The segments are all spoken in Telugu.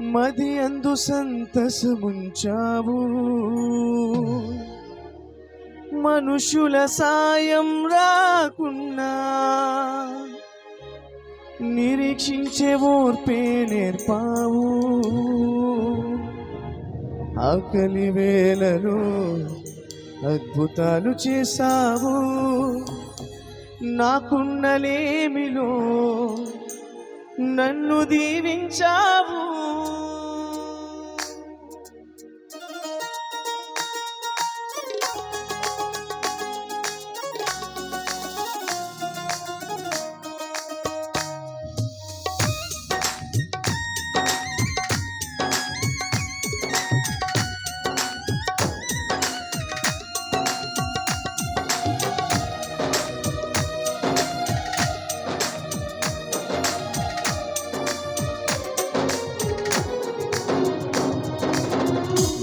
మది అందు సంతసముంచావు. మనుషుల సాయం రాకున్నా నిరీక్షించే ఓర్పే నేర్పావు. ఆకలి వేలలో అద్భుతాలు చేశావు. నాకున్నలేమిలో నన్ను దీవించావు.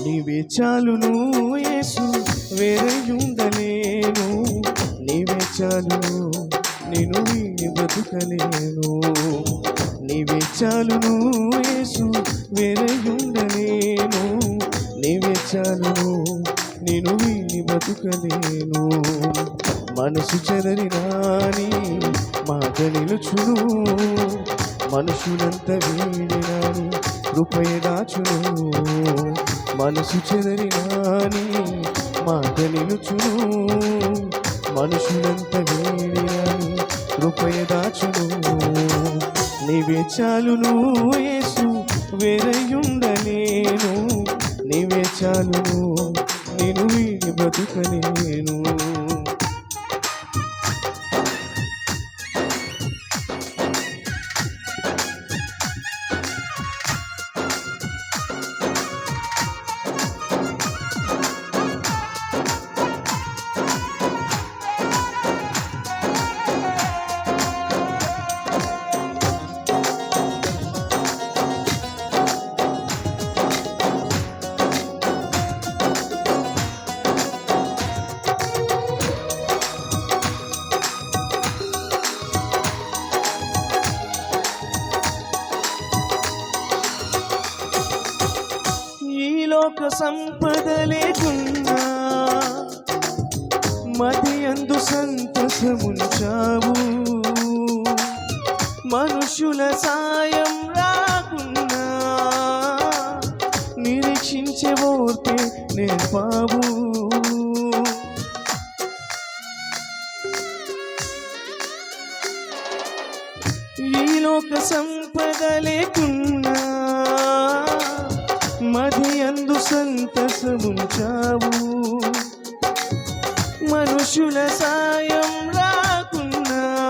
నీవే చాలును యేసు వేరే నీవే చాలును నేను వీడి బ్రతుకలేను నీవే చాలును యేసు వేరే నీవే చాలును నేను వీడి బతుకలేను. మనసు చెదరినాని మాట నిలుచును మనుషులంత వీడినాని కృపయ దాచును. మనసు చెదరినాని మాట నిలుచును మనుషులంత వీడినాని కృపయ దాచును నీవే చాలును యేసు వేరయుండలేను నీవే చాలును నేను వీడి బ్రతుకలేను నేను లోక సంపద లేకున్నా మది అందు సంతసముంచావు మనుషుల సాయం రాకున్నా. నిరీక్షించే ఓర్పే నేర్పావు ఈ లోక సంపద లేకున్నా. మధియందు అందు సంతసముంచావు. మనుషుల సాయం రాకున్నా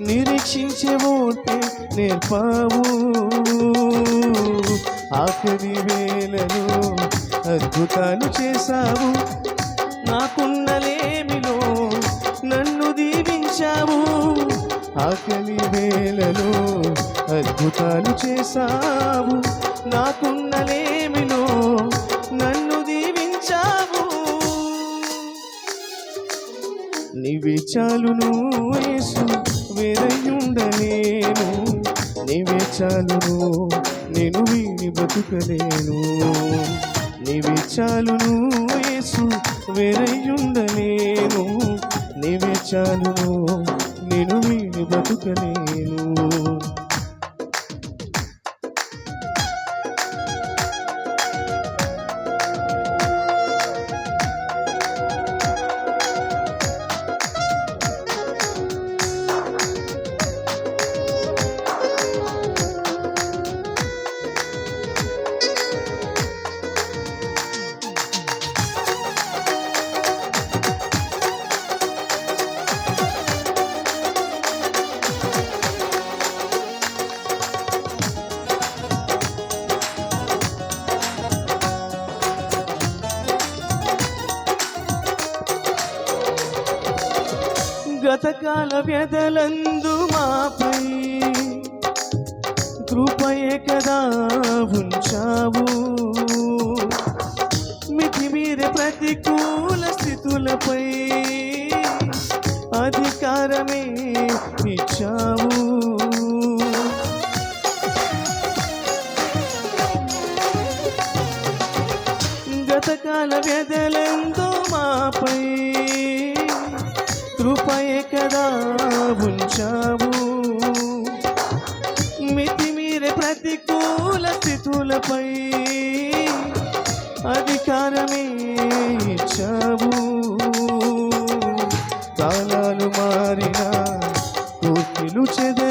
నిరీక్షించే ఓటే నేర్పావు. ఆఖరి వేళలో అద్భుతాలు చేశావు. నాకున్నలేమిలో నన్ను దీవించావు. ఆకలి వేళలో అద్భుతాలు చేశావు. నాకున్నలేమిలో నన్ను దీవించావు. నీవే చాలును యేసు వేరయ్యుండలేను. నీవే చాలును నేను వీడి బతుకలేను. నీవే చాలును యేసు వేరయ్యుండలేను. నీవే చాలును నేను వీడి బతుకలేను. సకల వ్యధలందు మాపై కృపయే కదా ఉంచావు. మితిమీరే ప్రతికూల స్థితులపై అధికారమే ఇచ్చావు. గతకాల వ్యధలందు మాపై నువ్వే కదా ఉంచావు మితిమీరి ప్రతికూల స్థితులపై అధికారమే ఇచ్చావు. కాలాలు మారిన కోర్టులు చెద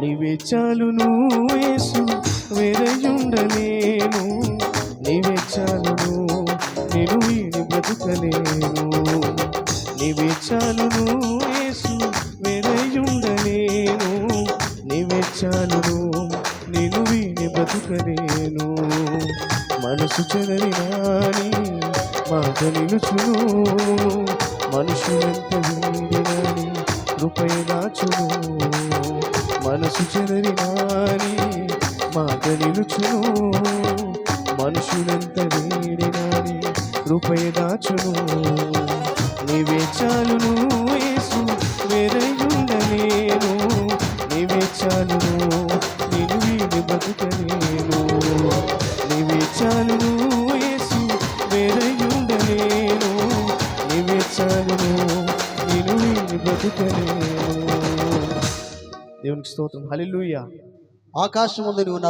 నీవే చాలును యేసు వేరయుండలేను. నీవే చాలును నేను వీడి బ్రతుకలేను. నీవే చాలును యేసు వేరయుండలేను. నీవే చాలును నేను వీడి బ్రతుకలేను. మనసు చెదరినాని మాట నిలుచును మనుషులంత వీడినని కృపయ దాచును మనసు చెదరినాని మాట నిలుచును. మనుషులంత వీడినని కృపయ దాచును. నీవే చాలును యేసు వేరయుండలేను నీవే చాలును నేను వీడి బతుకలేను నీవే చాలును యేసు వేరయుండలేను నీవే చాలును నేను వీడి బతుకలేను దేవునికి స్తోత్రం. హల్లెలూయా. ఆకాశం ఉంది నువ్వు నా